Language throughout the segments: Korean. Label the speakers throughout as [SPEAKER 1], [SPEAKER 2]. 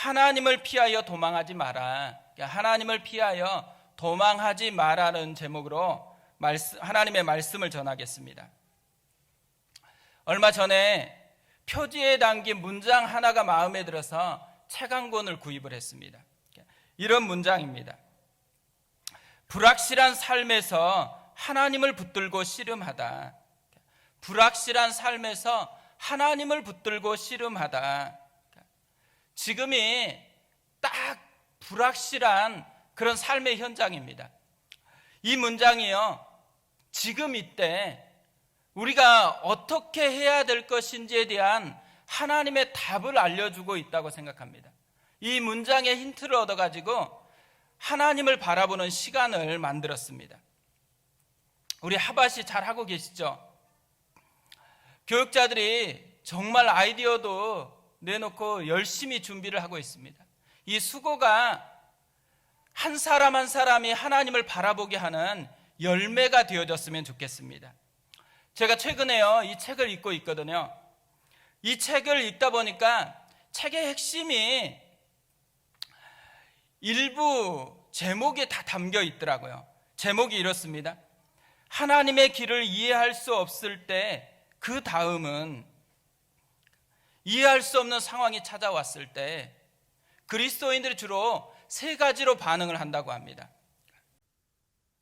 [SPEAKER 1] 하나님을 피하여 도망하지 마라. 그러니까 하나님을 피하여 도망하지 마라는 제목으로 하나님의 말씀을 전하겠습니다. 얼마 전에 표지에 담긴 문장 하나가 마음에 들어서 책 한 권을 구입을 했습니다. 이런 문장입니다. 불확실한 삶에서 하나님을 붙들고 씨름하다. 불확실한 삶에서 하나님을 붙들고 씨름하다. 지금이 딱 불확실한 그런 삶의 현장입니다. 이 문장이요. 지금 이때 우리가 어떻게 해야 될 것인지에 대한 하나님의 답을 알려주고 있다고 생각합니다. 이 문장의 힌트를 얻어가지고 하나님을 바라보는 시간을 만들었습니다. 우리 하바시 잘 하고 계시죠? 교육자들이 정말 아이디어도 내놓고 열심히 준비를 하고 있습니다. 이 수고가 한 사람 한 사람이 하나님을 바라보게 하는 열매가 되어졌으면 좋겠습니다. 제가 최근에요, 이 책을 읽고 있거든요. 이 책을 읽다 보니까 책의 핵심이 일부 제목에 다 담겨 있더라고요. 제목이 이렇습니다. 하나님의 길을 이해할 수 없을 때 그 다음은 이해할 수 없는 상황이 찾아왔을 때 그리스도인들이 주로 세 가지로 반응을 한다고 합니다.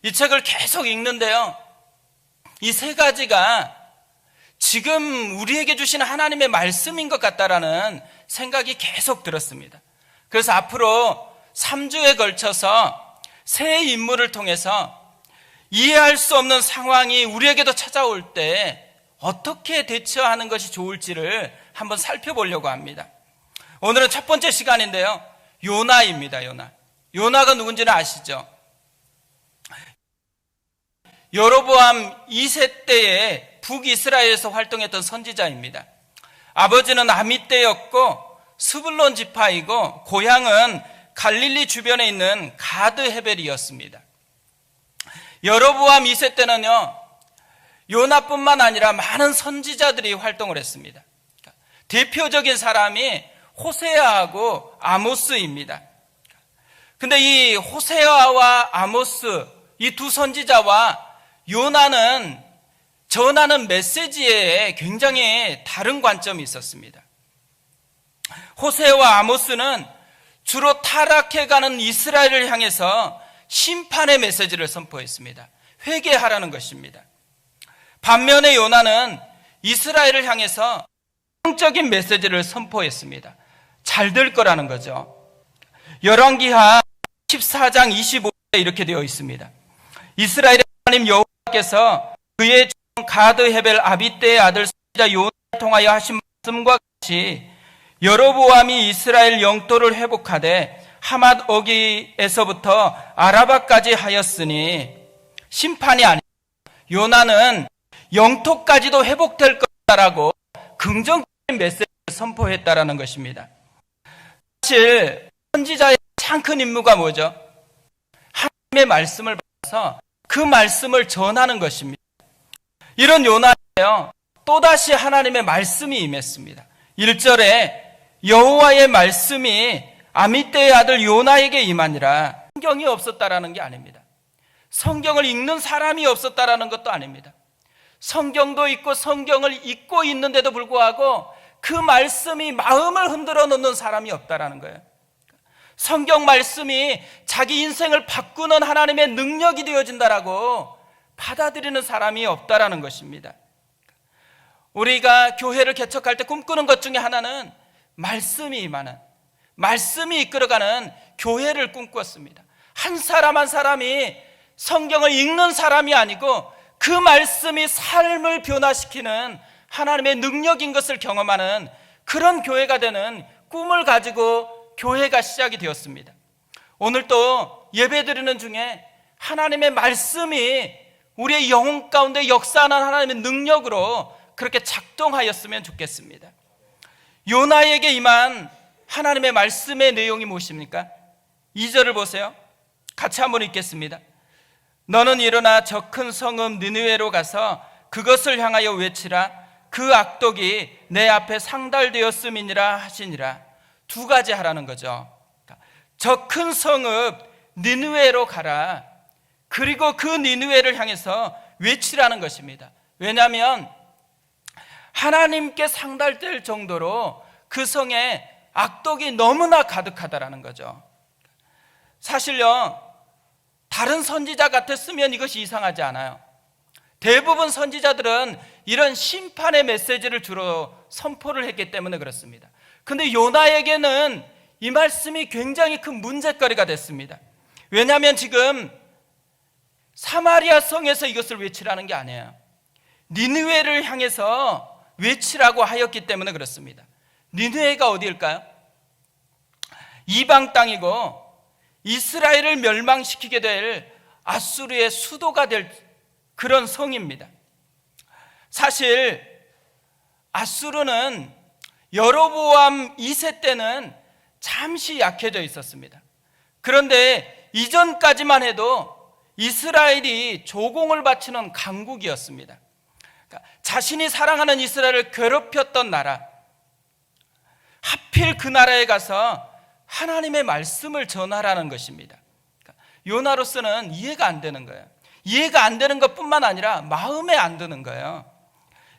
[SPEAKER 1] 이 책을 계속 읽는데요. 이 세 가지가 지금 우리에게 주신 하나님의 말씀인 것 같다라는 생각이 계속 들었습니다. 그래서 앞으로 3주에 걸쳐서 세 인물을 통해서 이해할 수 없는 상황이 우리에게도 찾아올 때 어떻게 대처하는 것이 좋을지를 한번 살펴보려고 합니다. 오늘은 첫 번째 시간인데요. 요나입니다, 요나. 요나가 누군지는 아시죠? 여로보암 2세 때에 북이스라엘에서 활동했던 선지자입니다. 아버지는 아미떼였고 스불론 지파이고 고향은 갈릴리 주변에 있는 가드 헤벨이었습니다. 여로보암 2세 때는요. 요나뿐만 아니라 많은 선지자들이 활동을 했습니다. 대표적인 사람이 호세아하고 아모스입니다. 근데 이 호세아와 아모스 이 두 선지자와 요나는 전하는 메시지에 굉장히 다른 관점이 있었습니다. 호세와 아모스는 주로 타락해가는 이스라엘을 향해서 심판의 메시지를 선포했습니다. 회개하라는 것입니다. 반면에 요나는 이스라엘을 향해서 성적인 메시지를 선포했습니다. 잘 될 거라는 거죠. 열왕기하 14장 25절에 이렇게 되어 있습니다. 이스라엘의 하나님 여호와께서 그의 종 가드 헤벨 아비떼의 아들 선지자 요나를 통하여 하신 말씀과 같이 여로보암이 이스라엘 영토를 회복하되 하맛 어기에서부터 아라바까지 하였으니 심판이 아니 요나는 영토까지도 회복될 거다라고 긍정적인 메시지를 선포했다라는 것입니다. 사실 선지자의 가장 큰 임무가 뭐죠? 하나님의 말씀을 받아서 그 말씀을 전하는 것입니다. 이런 요나예요. 또다시 하나님의 말씀이 임했습니다. 1절에 여호와의 말씀이 아미떼의 아들 요나에게 임하니라 성경이 없었다라는 게 아닙니다. 성경을 읽는 사람이 없었다라는 것도 아닙니다. 성경도 있고 성경을 읽고 있는데도 불구하고 그 말씀이 마음을 흔들어 놓는 사람이 없다라는 거예요. 성경 말씀이 자기 인생을 바꾸는 하나님의 능력이 되어진다라고 받아들이는 사람이 없다라는 것입니다. 우리가 교회를 개척할 때 꿈꾸는 것 중에 하나는 말씀이 임하는 말씀이 이끌어가는 교회를 꿈꿨습니다. 한 사람 한 사람이 성경을 읽는 사람이 아니고 그 말씀이 삶을 변화시키는 하나님의 능력인 것을 경험하는 그런 교회가 되는 꿈을 가지고 교회가 시작이 되었습니다. 오늘 또 예배 드리는 중에 하나님의 말씀이 우리의 영혼 가운데 역사하는 하나님의 능력으로 그렇게 작동하였으면 좋겠습니다. 요나에게 임한 하나님의 말씀의 내용이 무엇입니까? 2절을 보세요. 같이 한번 읽겠습니다. 너는 일어나 저 큰 성읍 느느웨로 가서 그것을 향하여 외치라 그 악독이 내 앞에 상달되었음이니라 하시니라 두 가지 하라는 거죠. 저 큰 성읍 니느웨로 가라. 그리고 그 니느웨를 향해서 외치라는 것입니다. 왜냐하면 하나님께 상달될 정도로 그 성에 악독이 너무나 가득하다라는 거죠. 사실요, 다른 선지자 같았으면 이것이 이상하지 않아요. 대부분 선지자들은 이런 심판의 메시지를 주로 선포를 했기 때문에 그렇습니다. 근데 요나에게는 이 말씀이 굉장히 큰 문제거리가 됐습니다. 왜냐하면 지금 사마리아 성에서 이것을 외치라는 게 아니에요. 니느웨를 향해서 외치라고 하였기 때문에 그렇습니다. 니느웨가 어디일까요? 이방 땅이고 이스라엘을 멸망시키게 될 아수르의 수도가 될 그런 성입니다. 사실 아수르는 여로보암 2세 때는 잠시 약해져 있었습니다. 그런데 이전까지만 해도 이스라엘이 조공을 바치는 강국이었습니다. 그러니까 자신이 사랑하는 이스라엘을 괴롭혔던 나라. 하필 그 나라에 가서 하나님의 말씀을 전하라는 것입니다. 그러니까 요나로서는 이해가 안 되는 거예요. 이해가 안 되는 것 뿐만 아니라 마음에 안 드는 거예요.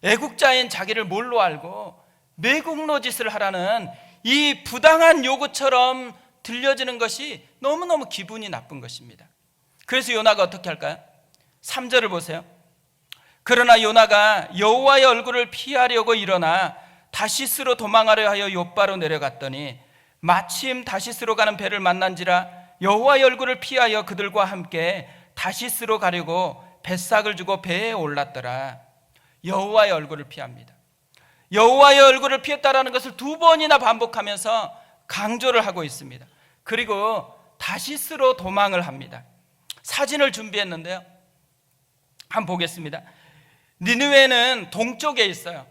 [SPEAKER 1] 애국자인 자기를 뭘로 알고 매국노 짓을 하라는 이 부당한 요구처럼 들려지는 것이 너무너무 기분이 나쁜 것입니다. 그래서 요나가 어떻게 할까요? 3절을 보세요. 그러나 요나가 여호와의 얼굴을 피하려고 일어나 다시스로 도망하려 하여 요바로 내려갔더니 마침 다시스로 가는 배를 만난지라 여호와의 얼굴을 피하여 그들과 함께 다시스로 가려고 뱃삭을 주고 배에 올랐더라. 여호와의 얼굴을 피합니다. 여호와의 얼굴을 피했다라는 것을 두 번이나 반복하면서 강조를 하고 있습니다. 그리고 다시스로 도망을 합니다. 사진을 준비했는데요. 한번 보겠습니다. 니느웨는 동쪽에 있어요.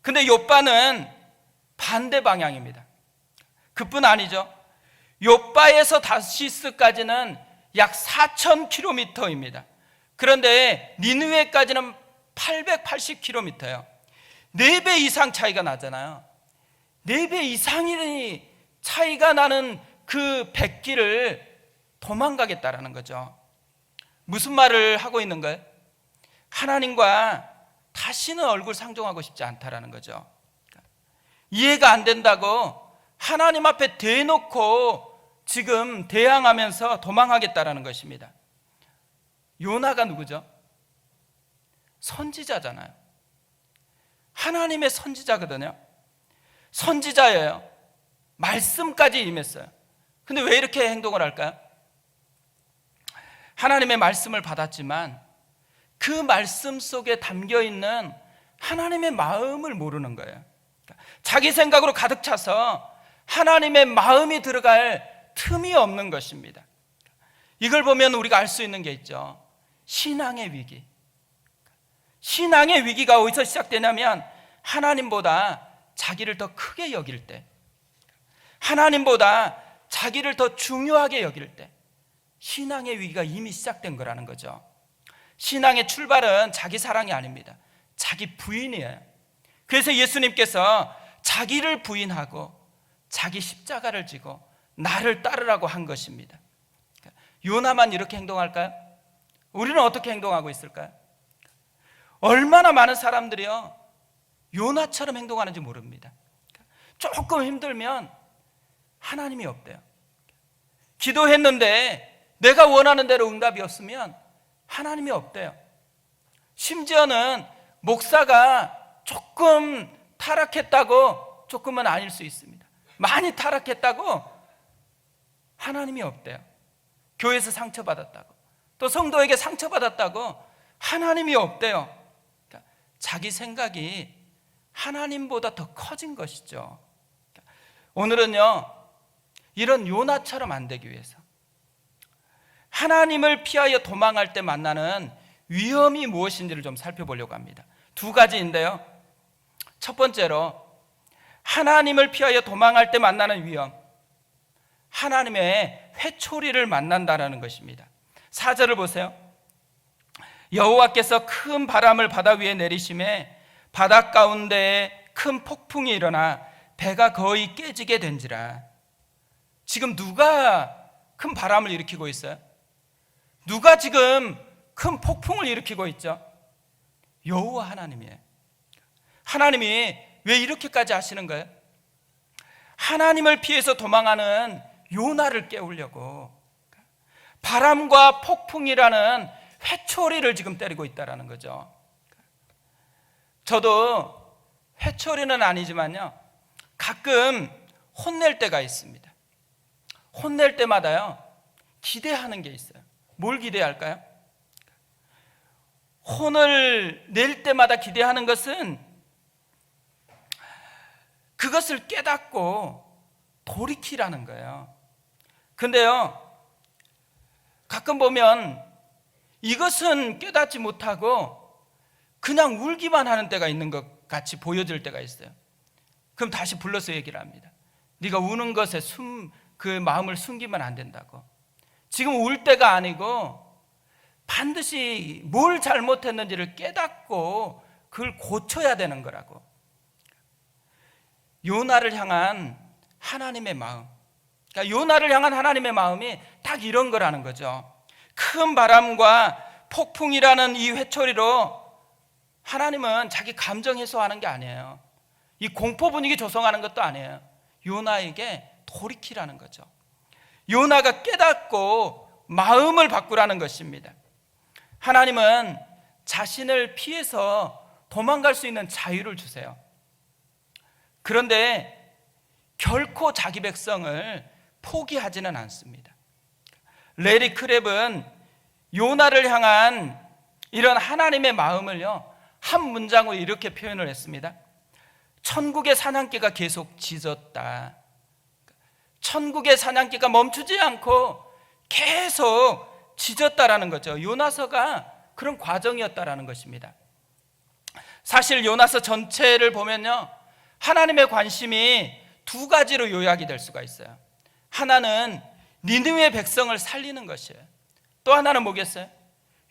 [SPEAKER 1] 근데 요바는 반대 방향입니다. 그뿐 아니죠. 요바에서 다시스까지는 약 4,000km입니다. 그런데 니느웨까지는 880km예요. 4배 이상 차이가 나잖아요. 4배 이상이 차이가 나는 그 백기를 도망가겠다라는 거죠. 무슨 말을 하고 있는 거예요? 하나님과 다시는 얼굴 상종하고 싶지 않다라는 거죠. 이해가 안 된다고 하나님 앞에 대놓고 지금 대항하면서 도망하겠다라는 것입니다. 요나가 누구죠? 선지자잖아요. 하나님의 선지자거든요. 선지자예요. 말씀까지 임했어요. 근데 왜 이렇게 행동을 할까요? 하나님의 말씀을 받았지만 그 말씀 속에 담겨 있는 하나님의 마음을 모르는 거예요. 자기 생각으로 가득 차서 하나님의 마음이 들어갈 틈이 없는 것입니다. 이걸 보면 우리가 알 수 있는 게 있죠. 신앙의 위기. 신앙의 위기가 어디서 시작되냐면 하나님보다 자기를 더 크게 여길 때, 하나님보다 자기를 더 중요하게 여길 때, 신앙의 위기가 이미 시작된 거라는 거죠. 신앙의 출발은 자기 사랑이 아닙니다. 자기 부인이에요. 그래서 예수님께서 자기를 부인하고 자기 십자가를 지고 나를 따르라고 한 것입니다. 요나만 이렇게 행동할까요? 우리는 어떻게 행동하고 있을까요? 얼마나 많은 사람들이요, 요나처럼 행동하는지 모릅니다. 조금 힘들면 하나님이 없대요. 기도했는데 내가 원하는 대로 응답이 없으면 하나님이 없대요. 심지어는 목사가 조금 타락했다고 조금은 아닐 수 있습니다. 많이 타락했다고 하나님이 없대요. 교회에서 상처받았다고. 또 성도에게 상처받았다고 하나님이 없대요. 그러니까 자기 생각이 하나님보다 더 커진 것이죠. 그러니까 오늘은요, 이런 요나처럼 안 되기 위해서 하나님을 피하여 도망할 때 만나는 위험이 무엇인지를 좀 살펴보려고 합니다. 두 가지인데요. 첫 번째로 하나님을 피하여 도망할 때 만나는 위험. 하나님의 회초리를 만난다라는 것입니다. 사절을 보세요. 여호와께서 큰 바람을 바다 위에 내리심에 바닷 가운데에 큰 폭풍이 일어나 배가 거의 깨지게 된지라. 지금 누가 큰 바람을 일으키고 있어요? 누가 지금 큰 폭풍을 일으키고 있죠? 여호와 하나님이에요. 하나님이 왜 이렇게까지 하시는 거예요? 하나님을 피해서 도망하는 요나를 깨우려고 바람과 폭풍이라는 회초리를 지금 때리고 있다라는 거죠. 저도 회초리는 아니지만요. 가끔 혼낼 때가 있습니다. 혼낼 때마다요. 기대하는 게 있어요. 뭘 기대할까요? 혼을 낼 때마다 기대하는 것은 그것을 깨닫고 돌이키라는 거예요. 근데요, 가끔 보면 이것은 깨닫지 못하고 그냥 울기만 하는 때가 있는 것 같이 보여질 때가 있어요. 그럼 다시 불러서 얘기를 합니다. 네가 우는 것에 숨, 그 마음을 숨기면 안 된다고. 지금 울 때가 아니고 반드시 뭘 잘못했는지를 깨닫고 그걸 고쳐야 되는 거라고. 요나를 향한 하나님의 마음. 그러니까 요나를 향한 하나님의 마음이 딱 이런 거라는 거죠. 큰 바람과 폭풍이라는 이 회초리로 하나님은 자기 감정 해소하는 게 아니에요. 이 공포 분위기 조성하는 것도 아니에요. 요나에게 돌이키라는 거죠. 요나가 깨닫고 마음을 바꾸라는 것입니다. 하나님은 자신을 피해서 도망갈 수 있는 자유를 주세요. 그런데 결코 자기 백성을 포기하지는 않습니다. 레리 크랩은 요나를 향한 이런 하나님의 마음을요, 한 문장으로 이렇게 표현을 했습니다. 천국의 사냥개가 계속 짖었다. 천국의 사냥개가 멈추지 않고 계속 짖었다라는 거죠. 요나서가 그런 과정이었다라는 것입니다. 사실 요나서 전체를 보면요. 하나님의 관심이 두 가지로 요약이 될 수가 있어요. 하나는 니느웨 백성을 살리는 것이에요. 또 하나는 뭐겠어요?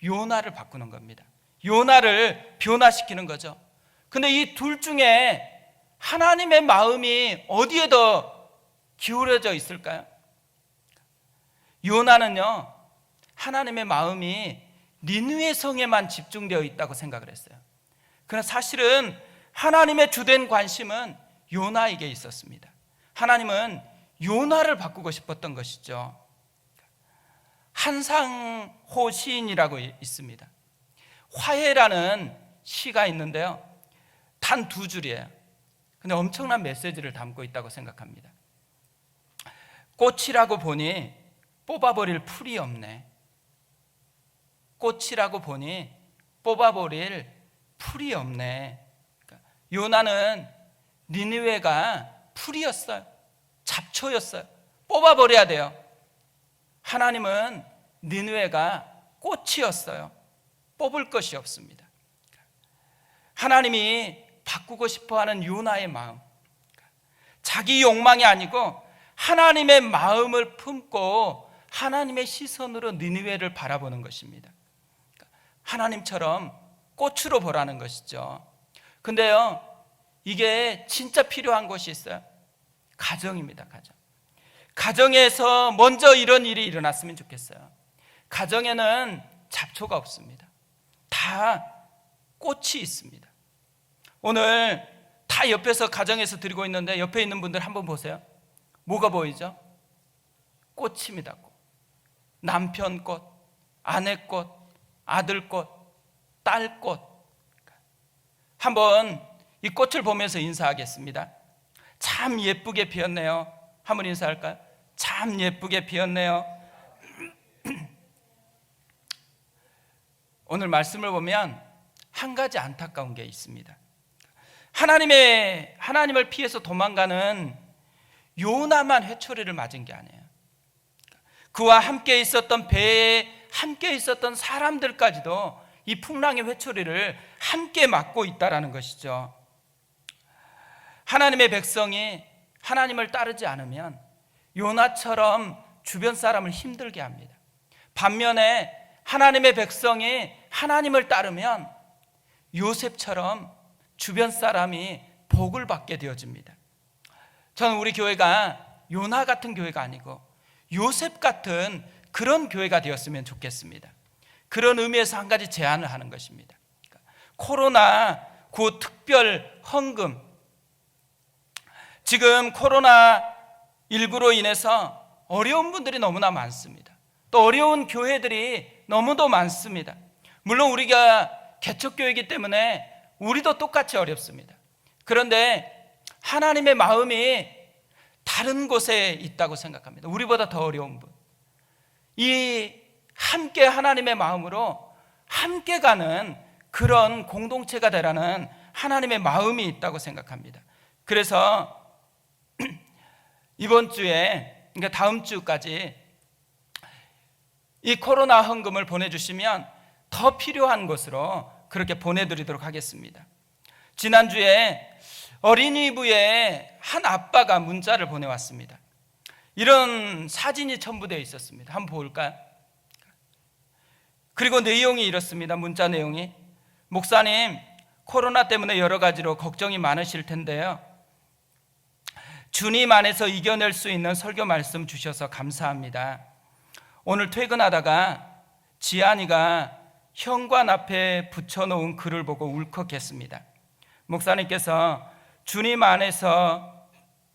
[SPEAKER 1] 요나를 바꾸는 겁니다. 요나를 변화시키는 거죠. 근데 이 둘 중에 하나님의 마음이 어디에 더 기울어져 있을까요? 요나는요, 하나님의 마음이 니누의 성에만 집중되어 있다고 생각을 했어요. 그러나 사실은 하나님의 주된 관심은 요나에게 있었습니다. 하나님은 요나를 바꾸고 싶었던 것이죠. 한상호 시인이라고 있습니다. 화해라는 시가 있는데요. 단 두 줄이에요. 근데 엄청난 메시지를 담고 있다고 생각합니다. 꽃이라고 보니 뽑아버릴 풀이 없네. 꽃이라고 보니 뽑아버릴 풀이 없네. 그러니까 요나는 니느웨가 풀이었어요. 잡초였어요. 뽑아버려야 돼요. 하나님은 니느웨가 꽃이었어요. 뽑을 것이 없습니다. 하나님이 바꾸고 싶어 하는 요나의 마음. 자기 욕망이 아니고 하나님의 마음을 품고 하나님의 시선으로 니느웨를 바라보는 것입니다. 하나님처럼 꽃으로 보라는 것이죠. 근데요, 이게 진짜 필요한 것이 있어요. 가정입니다, 가정. 가정에서 먼저 이런 일이 일어났으면 좋겠어요. 가정에는 잡초가 없습니다. 다 꽃이 있습니다. 오늘 다 옆에서 가정에서 드리고 있는데 옆에 있는 분들 한번 보세요. 뭐가 보이죠? 꽃입니다. 꽃. 남편 꽃, 아내 꽃, 아들 꽃, 딸 꽃. 한번 이 꽃을 보면서 인사하겠습니다. 참 예쁘게 피었네요. 한번 인사할까요? 참 예쁘게 피었네요. 오늘 말씀을 보면 한 가지 안타까운 게 있습니다. 하나님의 하나님을 피해서 도망가는 요나만 회초리를 맞은 게 아니에요. 그와 함께 있었던 배에 함께 있었던 사람들까지도 이 풍랑의 회초리를 함께 맞고 있다라는 것이죠. 하나님의 백성이 하나님을 따르지 않으면 요나처럼 주변 사람을 힘들게 합니다. 반면에 하나님의 백성이 하나님을 따르면 요셉처럼 주변 사람이 복을 받게 되어집니다. 저는 우리 교회가 요나 같은 교회가 아니고 요셉 같은 그런 교회가 되었으면 좋겠습니다. 그런 의미에서 한 가지 제안을 하는 것입니다. 그러니까 코로나 구 특별 헌금 지금 코로나 19로 인해서 어려운 분들이 너무나 많습니다. 또 어려운 교회들이 너무도 많습니다. 물론 우리가 개척교회이기 때문에 우리도 똑같이 어렵습니다. 그런데 하나님의 마음이 다른 곳에 있다고 생각합니다. 우리보다 더 어려운 분. 이 함께 하나님의 마음으로 함께 가는 그런 공동체가 되라는 하나님의 마음이 있다고 생각합니다. 그래서 이번 주에 그러니까 다음 주까지 이 코로나 헌금을 보내주시면 더 필요한 곳으로 그렇게 보내드리도록 하겠습니다. 지난주에 어린이부에 한 아빠가 문자를 보내왔습니다. 이런 사진이 첨부되어 있었습니다. 한번 볼까요? 그리고 내용이 이렇습니다. 문자 내용이. 목사님, 코로나 때문에 여러 가지로 걱정이 많으실 텐데요. 주님 안에서 이겨낼 수 있는 설교 말씀 주셔서 감사합니다. 오늘 퇴근하다가 지안이가 현관 앞에 붙여놓은 글을 보고 울컥했습니다. 목사님께서 주님 안에서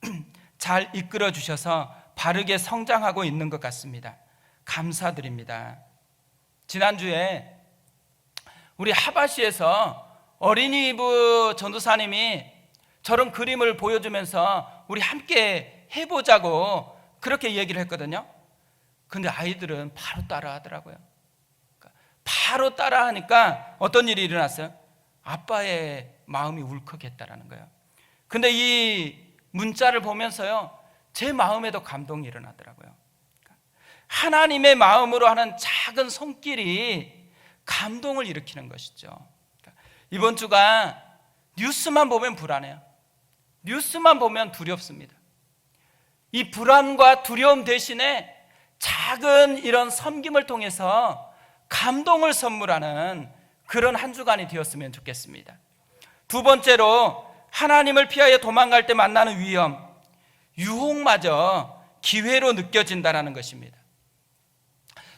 [SPEAKER 1] 잘 이끌어 주셔서 바르게 성장하고 있는 것 같습니다. 감사드립니다. 지난주에 우리 하바시에서 어린이부 전도사님이 저런 그림을 보여주면서 우리 함께 해보자고 그렇게 얘기를 했거든요. 근데 아이들은 바로 따라 하더라고요. 그러니까 바로 따라 하니까 어떤 일이 일어났어요? 아빠의 마음이 울컥했다라는 거예요. 근데 이 문자를 보면서요, 제 마음에도 감동이 일어나더라고요. 그러니까 하나님의 마음으로 하는 작은 손길이 감동을 일으키는 것이죠. 그러니까 이번 주가 뉴스만 보면 불안해요. 뉴스만 보면 두렵습니다. 이 불안과 두려움 대신에 작은 이런 섬김을 통해서 감동을 선물하는 그런 한 주간이 되었으면 좋겠습니다. 두 번째로 하나님을 피하여 도망갈 때 만나는 위험, 유혹마저 기회로 느껴진다라는 것입니다.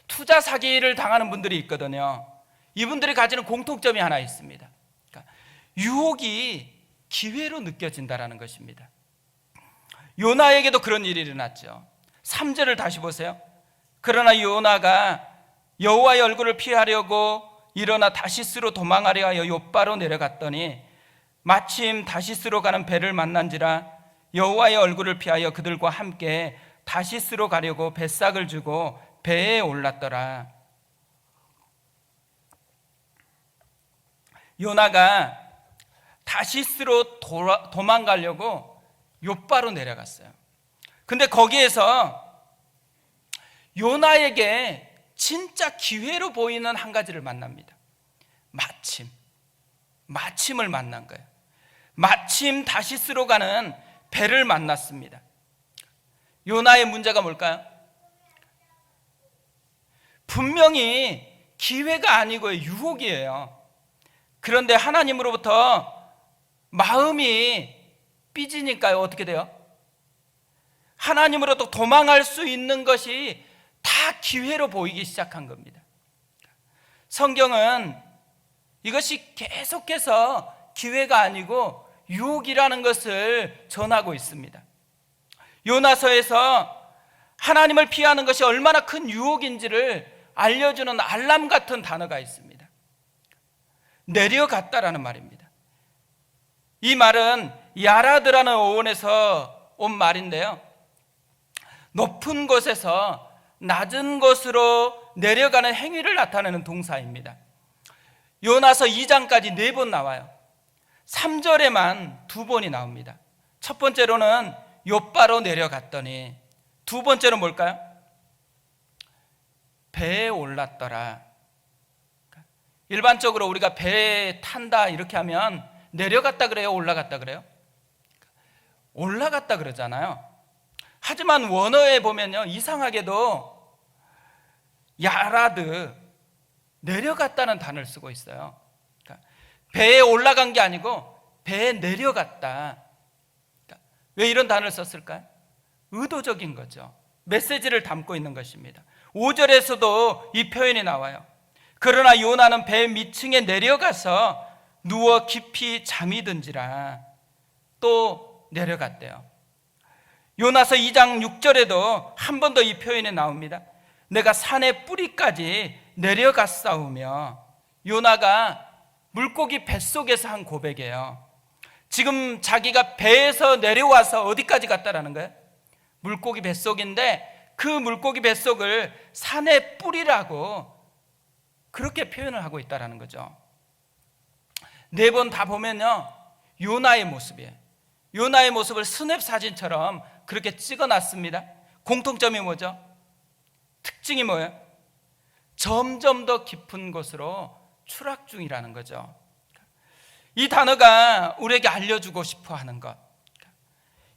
[SPEAKER 1] 투자 사기를 당하는 분들이 있거든요. 이분들이 가지는 공통점이 하나 있습니다. 그러니까 유혹이 기회로 느껴진다라는 것입니다. 요나에게도 그런 일이 일어났죠. 3절을 다시 보세요. 그러나 요나가 여호와의 얼굴을 피하려고 일어나 다시스로 도망하려 하여 요바로 내려갔더니 마침 다시스로 가는 배를 만난지라 여호와의 얼굴을 피하여 그들과 함께 다시스로 가려고 뱃삭을 주고 배에 올랐더라. 요나가 다시스로 돌아, 도망가려고 요바로 내려갔어요. 근데 거기에서 요나에게 진짜 기회로 보이는 한 가지를 만납니다. 마침. 마침을 만난 거예요. 마침 다시스로 가는 배를 만났습니다. 요나의 문제가 뭘까요? 분명히 기회가 아니고 유혹이에요. 그런데 하나님으로부터 마음이 삐지니까요. 어떻게 돼요? 하나님으로부터 도망할 수 있는 것이 다 기회로 보이기 시작한 겁니다. 성경은 이것이 계속해서 기회가 아니고 유혹이라는 것을 전하고 있습니다. 요나서에서 하나님을 피하는 것이 얼마나 큰 유혹인지를 알려주는 알람 같은 단어가 있습니다. 내려갔다라는 말입니다. 이 말은 야라드라는 어원에서 온 말인데요. 높은 곳에서 낮은 곳으로 내려가는 행위를 나타내는 동사입니다. 요나서 2장까지 네 번 나와요. 3절에만 두 번이 나옵니다. 첫 번째로는 요바로 내려갔더니 두 번째로 뭘까요? 배에 올랐더라. 일반적으로 우리가 배에 탄다 이렇게 하면 내려갔다 그래요? 올라갔다 그래요? 올라갔다 그러잖아요. 하지만 원어에 보면요. 이상하게도 야라드 내려갔다는 단어를 쓰고 있어요. 그러니까 배에 올라간 게 아니고 배에 내려갔다. 그러니까 왜 이런 단어를 썼을까요? 의도적인 거죠. 메시지를 담고 있는 것입니다. 5절에서도 이 표현이 나와요. 그러나 요나는 배 밑층에 내려가서 누워 깊이 잠이 든지라 또 내려갔대요. 요나서 2장 6절에도 한 번 더 이 표현이 나옵니다. 내가 산의 뿌리까지 내려갔사오며 요나가 물고기 뱃속에서 한 고백이에요. 지금 자기가 배에서 내려와서 어디까지 갔다라는 거예요? 물고기 뱃속인데 그 물고기 뱃속을 산의 뿌리라고 그렇게 표현을 하고 있다라는 거죠. 네 번 다 보면요. 요나의 모습이에요. 요나의 모습을 스냅 사진처럼 그렇게 찍어 놨습니다. 공통점이 뭐죠? 특징이 뭐예요? 점점 더 깊은 곳으로 추락 중이라는 거죠. 이 단어가 우리에게 알려주고 싶어 하는 것.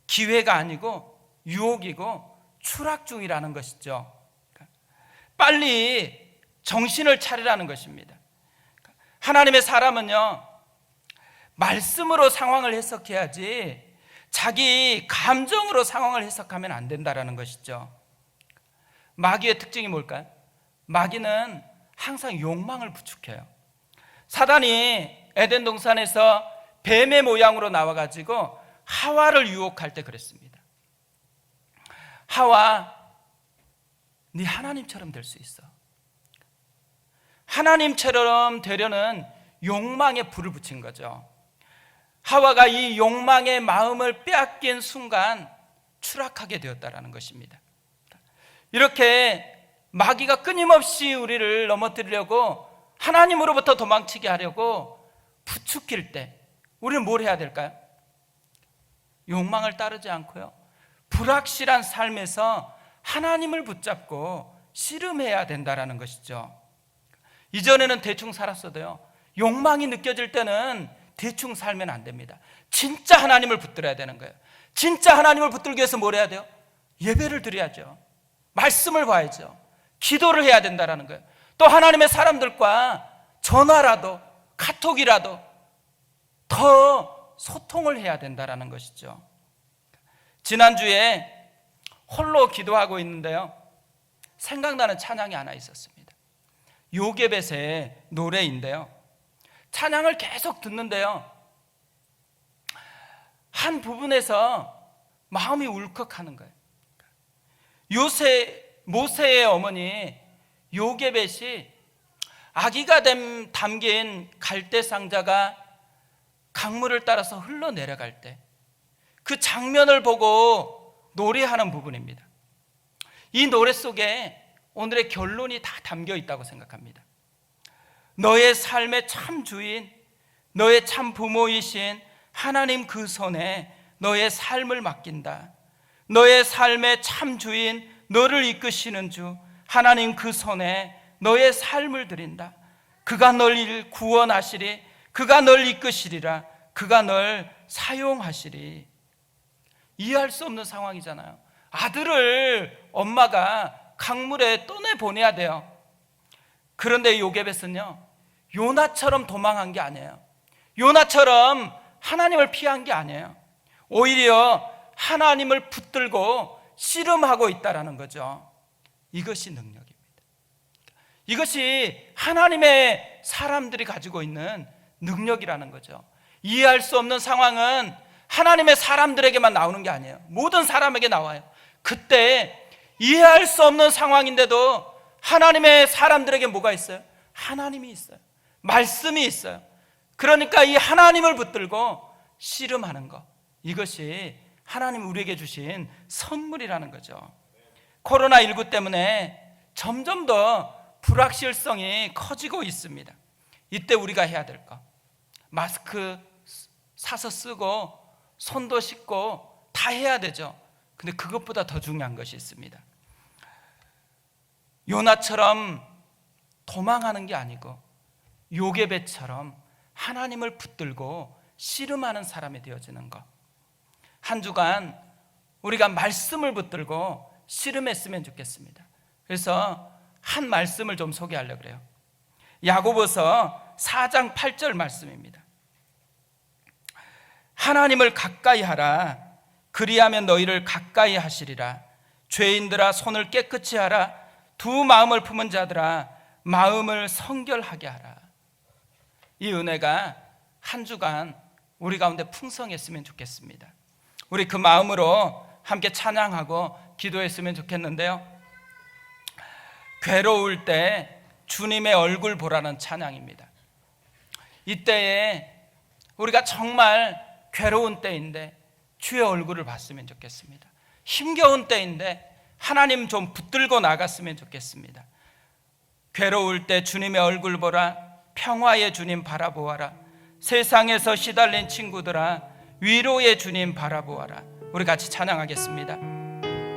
[SPEAKER 1] 기회가 아니고 유혹이고 추락 중이라는 것이죠. 빨리 정신을 차리라는 것입니다. 하나님의 사람은요, 말씀으로 상황을 해석해야지 자기 감정으로 상황을 해석하면 안 된다라는 것이죠. 마귀의 특징이 뭘까요? 마귀는 항상 욕망을 부축해요. 사단이 에덴 동산에서 뱀의 모양으로 나와 가지고 하와를 유혹할 때 그랬습니다. 하와 네 하나님처럼 될 수 있어. 하나님처럼 되려는 욕망에 불을 붙인 거죠. 하와가 이 욕망의 마음을 빼앗긴 순간 추락하게 되었다라는 것입니다. 이렇게 마귀가 끊임없이 우리를 넘어뜨리려고 하나님으로부터 도망치게 하려고 부추길 때 우리는 뭘 해야 될까요? 욕망을 따르지 않고요. 불확실한 삶에서 하나님을 붙잡고 씨름해야 된다라는 것이죠. 이전에는 대충 살았어도요. 욕망이 느껴질 때는 대충 살면 안 됩니다. 진짜 하나님을 붙들어야 되는 거예요. 진짜 하나님을 붙들기 위해서 뭘 해야 돼요? 예배를 드려야죠. 말씀을 봐야죠. 기도를 해야 된다라는 거예요. 또 하나님의 사람들과 전화라도 카톡이라도 더 소통을 해야 된다라는 것이죠. 지난주에 홀로 기도하고 있는데요. 생각나는 찬양이 하나 있었습니다. 요게벳의 노래인데요. 찬양을 계속 듣는데요. 한 부분에서 마음이 울컥하는 거예요. 요새 모세의 어머니 요게벳이 아기가 됨 담긴 갈대 상자가 강물을 따라서 흘러내려갈 때 그 장면을 보고 노래하는 부분입니다. 이 노래 속에 오늘의 결론이 다 담겨 있다고 생각합니다. 너의 삶의 참 주인, 너의 참 부모이신 하나님 그 손에 너의 삶을 맡긴다. 너의 삶의 참 주인, 너를 이끄시는 주, 하나님 그 손에 너의 삶을 드린다. 그가 널 구원하시리, 그가 널 이끄시리라, 그가 널 사용하시리. 이해할 수 없는 상황이잖아요. 아들을 엄마가 강물에 떠내 보내야 돼요. 그런데 요게벳은요, 요나처럼 도망한 게 아니에요. 요나처럼 하나님을 피한 게 아니에요. 오히려 하나님을 붙들고 씨름하고 있다라는 거죠. 이것이 능력입니다. 이것이 하나님의 사람들이 가지고 있는 능력이라는 거죠. 이해할 수 없는 상황은 하나님의 사람들에게만 나오는 게 아니에요. 모든 사람에게 나와요. 그때 이해할 수 없는 상황인데도 하나님의 사람들에게 뭐가 있어요? 하나님이 있어요. 말씀이 있어요. 그러니까 이 하나님을 붙들고 씨름하는 것. 이것이 하나님 우리에게 주신 선물이라는 거죠. 코로나19 때문에 점점 더 불확실성이 커지고 있습니다. 이때 우리가 해야 될 것. 마스크 사서 쓰고 손도 씻고 다 해야 되죠. 근데 그것보다 더 중요한 것이 있습니다. 요나처럼 도망하는 게 아니고 요게벳처럼 하나님을 붙들고 씨름하는 사람이 되어지는 것. 한 주간 우리가 말씀을 붙들고 씨름했으면 좋겠습니다. 그래서 한 말씀을 좀 소개하려고 그래요. 야고보서 4장 8절 말씀입니다. 하나님을 가까이 하라. 그리하면 너희를 가까이 하시리라. 죄인들아 손을 깨끗이 하라. 두 마음을 품은 자들아 마음을 성결하게 하라. 이 은혜가 한 주간 우리 가운데 풍성했으면 좋겠습니다. 우리 그 마음으로 함께 찬양하고 기도했으면 좋겠는데요. 괴로울 때 주님의 얼굴 보라는 찬양입니다. 이때에 우리가 정말 괴로운 때인데 주의 얼굴을 봤으면 좋겠습니다. 힘겨운 때인데 하나님 좀 붙들고 나갔으면 좋겠습니다. 괴로울 때 주님의 얼굴 보라, 평화의 주님 바라보아라. 세상에서 시달린 친구들아, 위로의 주님 바라보아라. 우리 같이 찬양하겠습니다.